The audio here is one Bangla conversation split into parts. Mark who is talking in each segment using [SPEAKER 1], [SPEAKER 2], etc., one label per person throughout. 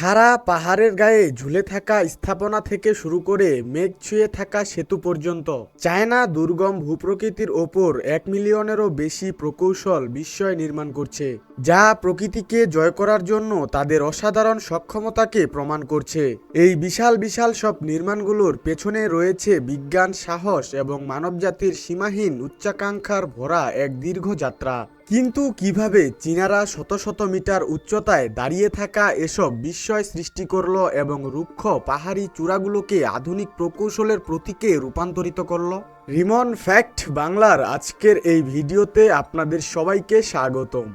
[SPEAKER 1] খাড়া পাহাড়ের গায়ে ঝুলে থাকা স্থাপনা থেকে শুরু করে মেঘ ছুঁয়ে থাকা সেতু পর্যন্ত। চায়না দুর্গম ভূপ্রকৃতির ওপর এক মিলিয়নেরও বেশি প্রকৌশল বিস্ময় নির্মাণ করছে, যা প্রকৃতিকে জয় করার জন্য তাদের অসাধারণ সক্ষমতাকে প্রমাণ করছে। এই বিশাল বিশাল সব নির্মাণগুলোর পেছনে রয়েছে বিজ্ঞান, সাহস এবং মানবজাতির সীমাহীন উচ্চাকাঙ্ক্ষার ভরা এক দীর্ঘ যাত্রা। কিন্তু কীভাবে চীনারা শত শত মিটার উচ্চতায় দাঁড়িয়ে থাকা এসব বিস্ময় সৃষ্টি করল এবং রুক্ষ পাহাড়ি চূড়াগুলোকে আধুনিক প্রকৌশলের প্রতীকে রূপান্তরিত করল? রিমন ফ্যাক্ট বাংলার আজকের এই ভিডিওতে আপনাদের সবাইকে স্বাগতম।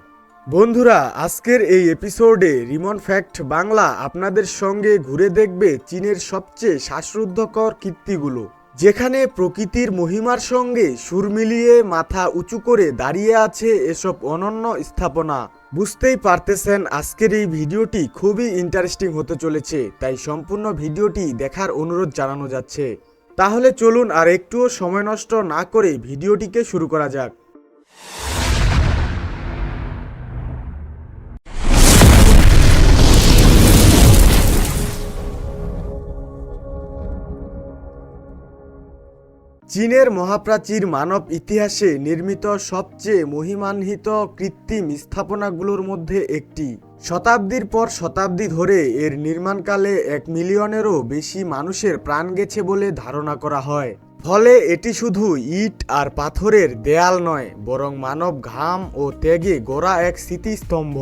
[SPEAKER 1] বন্ধুরা, আজকের এই এপিসোডে রিমন ফ্যাক্ট বাংলা আপনাদের সঙ্গে ঘুরে দেখবে চীনের সবচেয়ে শ্বাসরুদ্ধকর কীর্তিগুলো। যেখানে প্রকৃতির মহিমার সঙ্গে সুর মিলিয়ে মাথা উঁচু করে দাঁড়িয়ে আছে এসব অনন্য স্থাপনা। বুঝতেই পারতেছেন, আজকের এই ভিডিওটি খুবই ইন্টারেস্টিং হতে চলেছে, তাই সম্পূর্ণ ভিডিওটি দেখার অনুরোধ জানানো যাচ্ছে। তাহলে চলুন আর একটুও সময় নষ্ট না করে ভিডিওটিকে শুরু করা যাক। চীনের মহাপ্রাচীর মানব ইতিহাসে নির্মিত সবচেয়ে মহিমান্বিত কৃত্রিম স্থাপনাগুলোর মধ্যে একটি। শতাব্দীর পর শতাব্দী ধরে এর নির্মাণকালে এক মিলিয়নেরও বেশি মানুষের প্রাণ গেছে বলে ধারণা করা হয়। ফলে এটি শুধু ইট আর পাথরের দেয়াল নয়, বরং মানব ঘাম ও ত্যাগে গড়া এক স্মৃতিস্তম্ভ।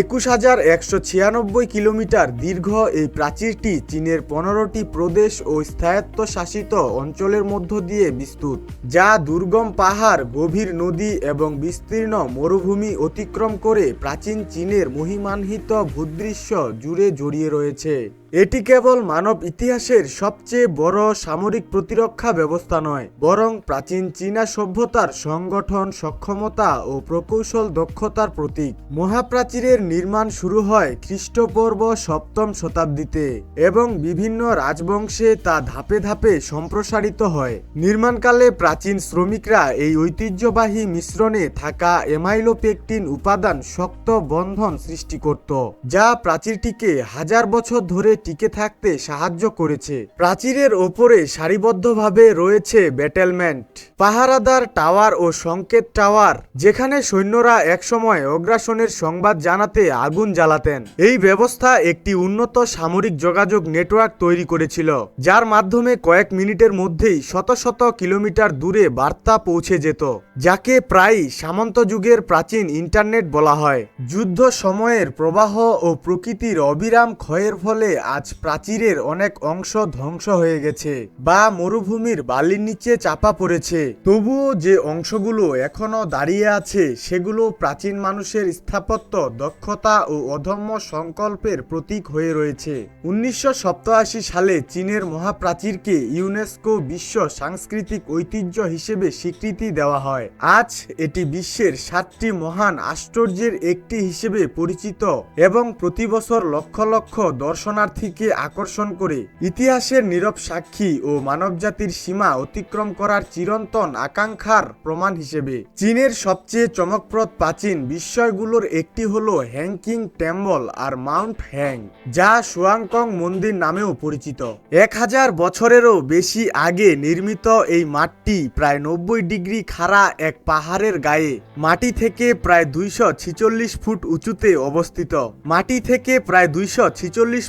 [SPEAKER 1] একুশ হাজার একশো ছিয়ানব্বই কিলোমিটার দীর্ঘ এই প্রাচীরটি চীনের পনেরোটি প্রদেশ ও স্থায়ত্তশাসিত অঞ্চলের মধ্য দিয়ে বিস্তৃত, যা দুর্গম পাহাড়, গভীর নদী এবং বিস্তীর্ণ মরুভূমি অতিক্রম করে প্রাচীন চীনের মহিমান্বিত ভূদৃশ্য জুড়ে জড়িয়ে রয়েছে। এটি কেবল মানব ইতিহাসের সবচেয়ে বড় সামরিক প্রতিরক্ষা ব্যবস্থা নয়, বরং প্রাচীন চীনা সভ্যতার সংগঠন সক্ষমতা ও প্রকৌশল দক্ষতার প্রতীক। মহাপ্রাচীরের নির্মাণ শুরু হয় খ্রিস্টপূর্ব সপ্তম শতাব্দীতে এবং বিভিন্ন রাজবংশে তা ধাপে ধাপে সম্প্রসারিত হয়। নির্মাণকালে প্রাচীন শ্রমিকরা এই ঐতিহ্যবাহী মিশ্রণে থাকা এমাইলোপেকটিন উপাদান শক্ত বন্ধন সৃষ্টি করত, যা প্রাচীরটিকে হাজার বছর ধরে টিকে থাকতে সাহায্য করেছে। প্রাচীরের ওপরে সারিবদ্ধভাবে রয়েছে ব্যাটেলমেন্ট, পাহারাদার টাওয়ার ও সংকেত টাওয়ার, যেখানে সৈন্যরা একসময় অগ্রাসনের সংবাদ জানাতে আগুন জ্বালাতেন। এই ব্যবস্থা একটি উন্নত সামরিক যোগাযোগ নেটওয়ার্ক তৈরি করেছিল, যার মাধ্যমে কয়েক মিনিটের মধ্যেই শত শত কিলোমিটার দূরে বার্তা পৌঁছে যেত, যাকে প্রায়ই সামন্ত যুগের প্রাচীন ইন্টারনেট বলা হয়। যুদ্ধ সময়ের প্রবাহ ও প্রকৃতির অবিরাম ক্ষয়ের ফলে আজ প্রাচীরের অনেক অংশ ধ্বংস হয়ে গেছে বা মরুভূমির বালির নিচে চাপা পড়েছে। তবুও যে অংশগুলো এখনও দাঁড়িয়ে আছে, সেগুলো প্রাচীন মানুষের স্থাপত্য দক্ষতা ও অধম্য সংকল্পের প্রতীক হয়ে রয়েছে। উনিশশো সালে চীনের মহাপ্রাচীরকে ইউনেস্কো বিশ্ব সাংস্কৃতিক ঐতিহ্য হিসেবে স্বীকৃতি দেওয়া হয়। আজ এটি বিশ্বের সাতটি মহান আশ্চর্যের একটি হিসেবে পরিচিত এবং প্রতি বছর লক্ষ লক্ষ দর্শনার্থীকে আকর্ষণ করে। ইতিহাসের নীরব সাক্ষী ও মানবজাতির সীমা অতিক্রম করার চিরন্তন আকাঙ্ক্ষার প্রমাণ হিসেবে। চীনের সবচেয়ে চমকপ্রদ প্রাচীন বিস্ময়গুলোর একটি হলো হ্যাংকিং টেম্বল আর মাউন্ট হ্যাং, যা সুয়াংকং মন্দির নামেও পরিচিত। এক হাজার বছরেরও বেশি আগে নির্মিত এই মাঠটি প্রায় নব্বই ডিগ্রি খাড়া এক পাহাড়ের গায়ে, মাটি থেকে প্রায় দুইশো ফুট উঁচুতে অবস্থিত। মাটি থেকে প্রায় দুইশো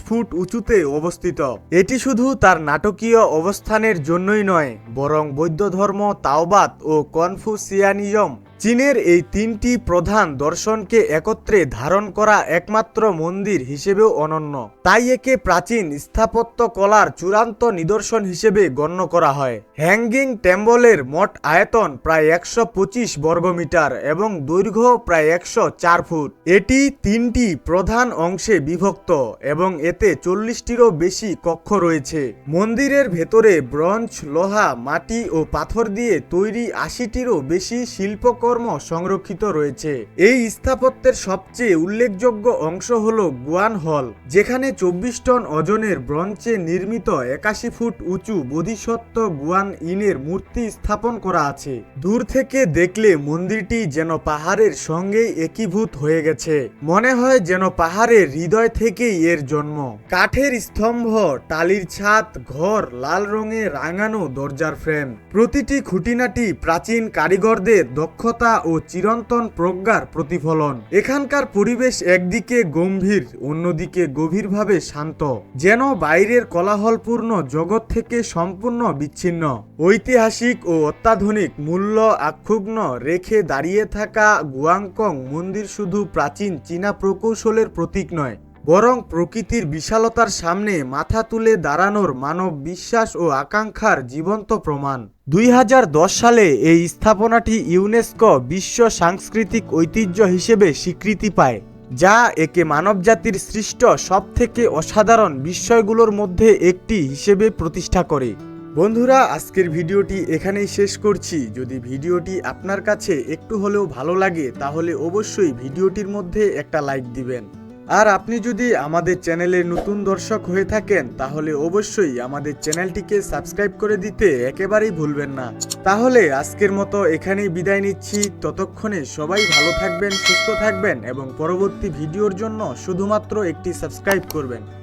[SPEAKER 1] ফুট উঁচুতে অবস্থিত। এটি শুধু তার নাটকীয় অবস্থানের জন্যই নয়, বরং বৌদ্ধ ধর্ম তাওবাদ ও কনফুসিয়ানিজম চীনের এই তিনটি প্রধান দর্শনকে একত্রে ধারণ করা একমাত্র মন্দির হিসেবেও অনন্য। তাই একে প্রাচীন স্থাপত্য কলার চূড়ান্ত নিদর্শন হিসেবে গণ্য করা হয়। হ্যাঙ্গিং টেম্বলের মোট আয়তন প্রায় একশো পঁচিশ বর্গমিটার এবং দৈর্ঘ্য প্রায় একশো চার ফুট। এটি তিনটি প্রধান অংশে বিভক্ত এবং এতে চল্লিশটিরও বেশি কক্ষ রয়েছে। মন্দিরের ভেতরে ব্রঞ্জ, লোহা, মাটি ও পাথর দিয়ে তৈরি আশিটিরও বেশি শিল্পকর শিল্পকর্ম সংরক্ষিত রয়েছে। এই স্থাপত্যের সবচেয়ে উল্লেখযোগ্য অংশ হল গুয়ান হল, যেখানে চব্বিশ টন ওজনের ব্রঞ্চে নির্মিত একাশি ফুট উঁচু বোধিসত্ত্ব গুয়ান ইনের মূর্তি স্থাপন করা আছে। দূর থেকে দেখলে মন্দিরটি যেন পাহাড়ের সঙ্গেই একীভূত হয়ে গেছে। মনে হয় যেন পাহাড়ের হৃদয় থেকেই এর জন্ম। কাঠের স্তম্ভ, টালির ছাদ, ঘর, লাল রঙে রাঙানো দরজার ফ্রেম। প্রতিটি খুঁটিনাটি প্রাচীন কারিগরদের দক্ষতা ও চিরন্তন প্রজ্ঞার প্রতিফলন। এখানকার পরিবেশ একদিকে গম্ভীর, অন্যদিকে গভীরভাবে শান্ত। যেন বাইরের কোলাহলপূর্ণ জগৎ থেকে সম্পূর্ণ বিচ্ছিন্ন। ঐতিহাসিক ও অত্যাধুনিক মূল্য আক্ষুগ্ন রেখে দাঁড়িয়ে থাকা গুয়াংকং মন্দির শুধু প্রাচীন চীনা প্রকৌশলের প্রতীক নয় বরং প্রকৃতির বিশালতার সামনে মাথা তুলে দাঁড়ানোর মানব বিশ্বাস ও আকাঙ্ক্ষার জীবন্ত প্রমাণ। দুই হাজার দশ সালে এই স্থাপনাটি ইউনেস্কো বিশ্ব সাংস্কৃতিক ঐতিহ্য হিসেবে স্বীকৃতি পায়, যা একে মানবজাতির সৃষ্ট সবথেকে অসাধারণ বিস্ময়গুলোর মধ্যে একটি হিসেবে প্রতিষ্ঠা করে। বন্ধুরা, আজকের ভিডিওটি এখানেই শেষ করছি। যদি ভিডিওটি আপনার কাছে একটু হলেও ভালো লাগে, তাহলে অবশ্যই ভিডিওটির মধ্যে একটা লাইক দিবেন। আর আপনি যদি আমাদের চ্যানেলের নতুন দর্শক হয়ে থাকেন, তাহলে অবশ্যই আমাদের চ্যানেলটিকে সাবস্ক্রাইব করে দিতে একেবারেই ভুলবেন না। তাহলে আজকের মতো এখানেই বিদায় নিচ্ছি। ততক্ষণে সবাই ভালো থাকবেন, সুস্থ থাকবেন এবং পরবর্তী ভিডিওর জন্য শুধুমাত্র একটি সাবস্ক্রাইব করবেন।